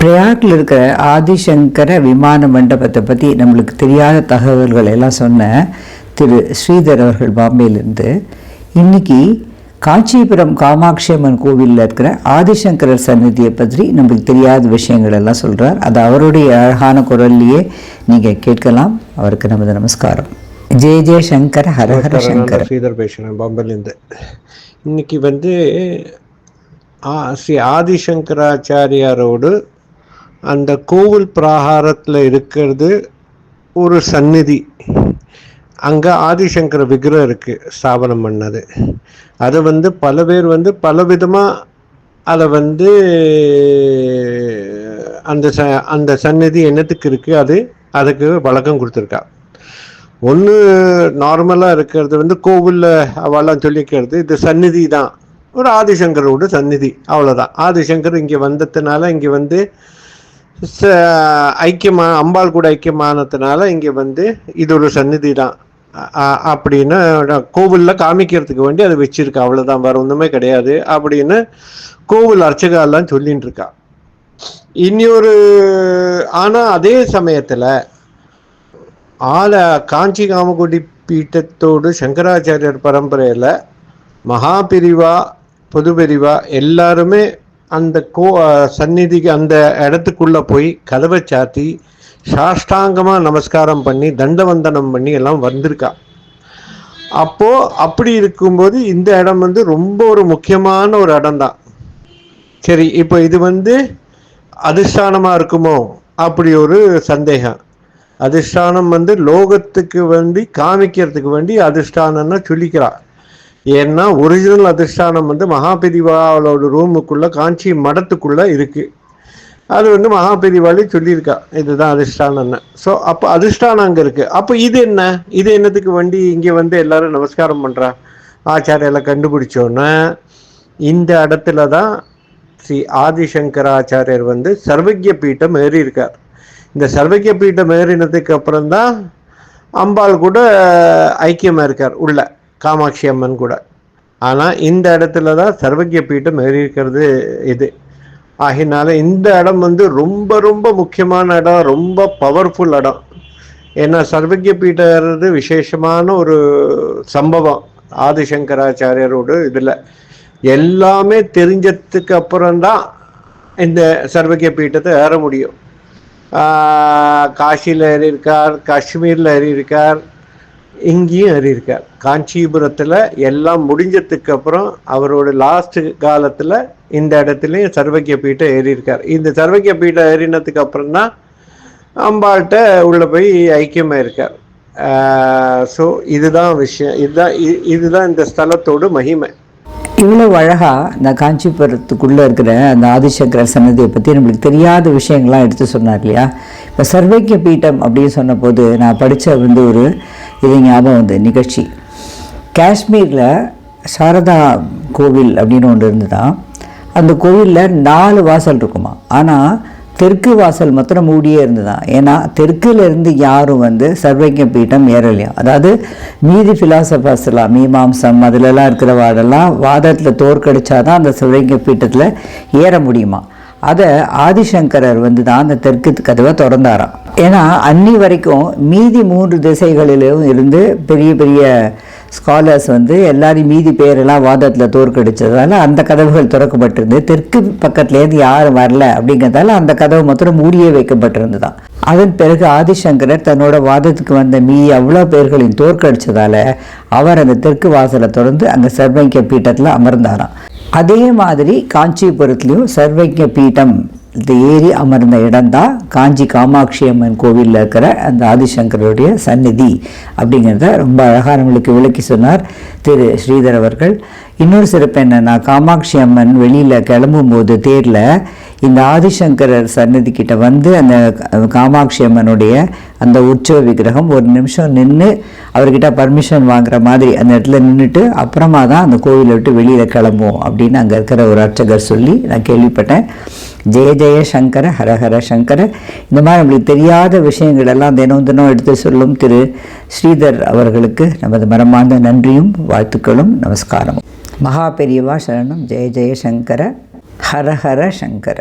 பிரயாக்ல இருக்கிற ஆதிசங்கர விமான மண்டபத்தை பற்றி நம்மளுக்கு தெரியாத தகவல்கள் எல்லாம் சொன்ன திரு ஸ்ரீதர் அவர்கள் பாம்பேலேருந்து இன்னைக்கு காஞ்சிபுரம் காமாட்சி அம்மன் கோவிலில் இருக்கிற ஆதிசங்கரர் சந்நிதியை பற்றி நம்மளுக்கு தெரியாத விஷயங்கள் எல்லாம் சொல்கிறார் அது அவருடைய அழகான குரல்லையே நீங்கள் கேட்கலாம். அவருக்கு நமது நமஸ்காரம். ஜெய ஜெய சங்கர ஹரஹர சங்கர. ஸ்ரீதர் பேசுகிறேன் பாம்பேலேருந்து. இன்னைக்கு வந்து ஆ, ஸ்ரீ ஆதிசங்கராச்சாரியாரோடு அந்த கோவில் பிராகாரத்தில் இருக்கிறது ஒரு சந்நிதி. அங்கே ஆதிசங்கர விக்கிரம் இருக்குது ஸ்தாபனம் பண்ணது. அதை வந்து பல பேர் வந்து பல விதமாக அதை வந்து அந்த ச அந்த சந்நிதி என்னத்துக்கு இருக்குது அது அதுக்கு வழக்கம் கொடுத்துருக்கா. ஒன்று நார்மலாக இருக்கிறது வந்து கோவிலில் அவெல்லாம் சொல்லிக்கிறது இது சந்நிதி தான். ஒரு ஆதிசங்கரோட சந்நிதி அவ்வளோதான் ஆதிசங்கர் இங்கே வந்ததுனால இங்கே வந்து ஐக்கியமா அம்பாள் கூட ஐக்கியமானதுனால இங்கே வந்து இது ஒரு சந்நிதி தான் அப்படின்னு கோவிலில் காமிக்கிறதுக்கு வேண்டி அதை வச்சிருக்கா. அவ்வளோதான் வேற ஒன்றுமே கிடையாது அப்படின்னு கோவில் அர்ச்சகாலாம் சொல்லின்னு இருக்கா இன்னொரு ஆனால் அதே சமயத்தில் ஆல காஞ்சி காமகுடி பீட்டத்தோடு சங்கராச்சாரியர் பரம்பரையில் மகாபிரிவா பொதுபிரிவா எல்லாருமே அந்த கோ சந்நிதிக்கு அந்த இடத்துக்குள்ள போய் கதவை சாத்தி சாஷ்டாங்கமாக நமஸ்காரம் பண்ணி தண்டவந்தனம் பண்ணி எல்லாம் வந்திருக்கா. அப்போது அப்படி இருக்கும்போது இந்த இடம் வந்து ரொம்ப ஒரு முக்கியமான ஒரு இடம் தான் சரி இப்போ இது வந்து அதிர்ஷ்டானமாக இருக்குமோ? அப்படி ஒரு சந்தேகம். அதிஷ்டானம் வந்து லோகத்துக்கு வேண்டி காமிக்கிறதுக்கு வேண்டி அதிஷ்டானம்னு சொல்லிக்கிறான் ஏன்னா ஒரிஜினல் அதிஷ்டானம் வந்து மகாபெரிவாளோட ரூமுக்குள்ள காஞ்சி மடத்துக்குள்ள இருக்கு. அது வந்து மகாபிரிவாளி சொல்லியிருக்கா. இதுதான் அதிஷ்டானம்னு ஸோ அப்போ அதிஷ்டானம் அங்கே இருக்கு. அப்போ இது என்ன? இது என்னத்துக்கு வண்டி இங்கே வந்து எல்லாரும் நமஸ்காரம் பண்ணுறா ஆச்சாரியெல்லாம் கண்டுபிடிச்சோன்னே. இந்த இடத்துல தான் ஸ்ரீ ஆதிசங்கராச்சாரியர் வந்து சர்வஜ்ய பீட்டம் ஏறி இருக்கார் இந்த சர்வஜ்ய பீட்டம் ஏறினதுக்கு அப்புறம் தான் அம்பாள் கூட ஐக்கியமாக இருக்கார் உள்ள. காமாட்சி அம்மன் கூட. ஆனால் இந்த இடத்துல தான் சர்வஜ பீட்டம் இருக்கிறது இது. ஆகினால இந்த இடம் வந்து ரொம்ப ரொம்ப முக்கியமான இடம் ரொம்ப பவர்ஃபுல் இடம். ஏன்னா சர்வஜ பீட்டம் விசேஷமான ஒரு சம்பவம். ஆதிசங்கராச்சாரியரோட இதில். எல்லாமே தெரிஞ்சதுக்கு அப்புறம்தான் இந்த சர்வஜ பீட்டத்தை ஏற முடியும். காசியில் ஏறியிருக்கார் காஷ்மீரில் ஏறியிருக்கார் இங்கேயும் ஏறி காஞ்சிபுரத்தில் எல்லாம் முடிஞ்சதுக்கு அப்புறம் அவரோட லாஸ்ட் காலத்தில் இந்த இடத்துலையும் சர்வக்கிய பீட்டம் ஏறியிருக்கார். இந்த சர்வக்கிய பீட்டம் ஏறினதுக்கு அப்புறம் தான் அம்பாள்கிட்ட உள்ளே போய் ஐக்கியமாக இருக்கார் ஸோ இதுதான் விஷயம். இதுதான் இ- இதுதான் இந்த ஸ்தலத்தோட மகிமை. இவ்வளோ அழகாக இந்த காஞ்சிபுரத்துக்குள்ளே இருக்கிற அந்த ஆதிசங்கர சன்னதியை பற்றி நம்மளுக்கு தெரியாத விஷயங்கள்லாம் எடுத்து சொன்னார் இல்லையா? இப்போ சர்வைக்கிய பீட்டம் அப்படின்னு சொன்னபோது நான் படித்த வந்து ஒரு இது ஞாபகம் வந்து நிகழ்ச்சி. காஷ்மீரில் சாரதா கோவில் அப்படின்னு ஒன்று இருந்துதான் அந்த கோவிலில் நாலு வாசல் இருக்குமா? ஆனால் தெற்கு வாசல் மாத்திரம் மூடியே இருந்துதான் ஏன்னா தெற்குலேருந்து யாரும் வந்து சர்வைக்கிய பீட்டம் ஏறலையா? அதாவது மீதி ஃபிலாசபர்ஸ்லாம் மீமாம்சம் அதுலலாம் இருக்கிற வாடெல்லாம் வாதத்தில் தோற்கடிச்சாதான் அந்த சர்வைக்கிய பீட்டத்தில் ஏற முடியுமா? அதை ஆதிசங்கரர் வந்து தான் அந்த தெற்கு கதவை திறந்தாராம். ஏன்னா அன்னி வரைக்கும் மீதி மூன்று திசைகளிலும் இருந்து பெரிய பெரிய ஸ்காலர்ஸ் வந்து எல்லாரும் மீதி பேரெல்லாம் வாதத்தில் தோற்கடிச்சதால அந்த கதவுகள் திறக்கப்பட்டிருந்து தெற்கு பக்கத்துலேருந்து யாரும் வரல அப்படிங்கிறதால அந்த கதவு மொத்தம் மூடியே வைக்கப்பட்டிருந்துதான் அதன் பிறகு ஆதிசங்கரர் தன்னோட வாதத்துக்கு வந்த மீ அவ்வளோ பேர்களையும் தோற்கடிச்சதால அவர் அந்த தெற்கு வாசலை தொடர்ந்து அங்கே சர்வங்க பீட்டத்தில் அமர்ந்தாராம். அதே மாதிரி காஞ்சிபுரத்துலேயும் சர்வஜ பீட்டம் இந்த ஏறி அமர்ந்த இடம்தான் காஞ்சி காமாட்சி அம்மன் கோவிலில் இருக்கிற அந்த ஆதிசங்கருடைய சந்நிதி அப்படிங்கிறத ரொம்ப அழகாக நம்மளுக்கு விளக்கி சொன்னார் திரு ஸ்ரீதர் அவர்கள். இன்னொரு சிறப்பு என்னென்னா காமாட்சி அம்மன் வெளியில் கிளம்பும்போது தேரில் இந்த ஆதிசங்கரர் சன்னதி கிட்ட வந்து அந்த காமாட்சி அம்மனுடைய அந்த உற்சவ விக்கிரகம் ஒரு நிமிஷம் நின்று அவர்கிட்ட பர்மிஷன் வாங்குற மாதிரி அந்த இடத்துல நின்றுட்டு அப்புறமா தான் அந்த கோவிலை விட்டு வெளியில் கிளம்புவோம் அப்படின்னு அங்கே இருக்கிற ஒரு அர்ச்சகர் சொல்லி நான் கேள்விப்பட்டேன். ஜெய ஜெய சங்கர ஹரஹர சங்கர. இந்த மாதிரி நம்மளுக்கு தெரியாத விஷயங்கள் எல்லாம் தினம் தினம் எடுத்து சொல்லும் திரு ஸ்ரீதர் அவர்களுக்கு நமது மரமார்ந்த நன்றியும் வாழ்த்துக்களும் நமஸ்காரமும். மகா பெரியவா சரணம். ஜெய ஜெய சங்கர ஹரஹர சங்கர.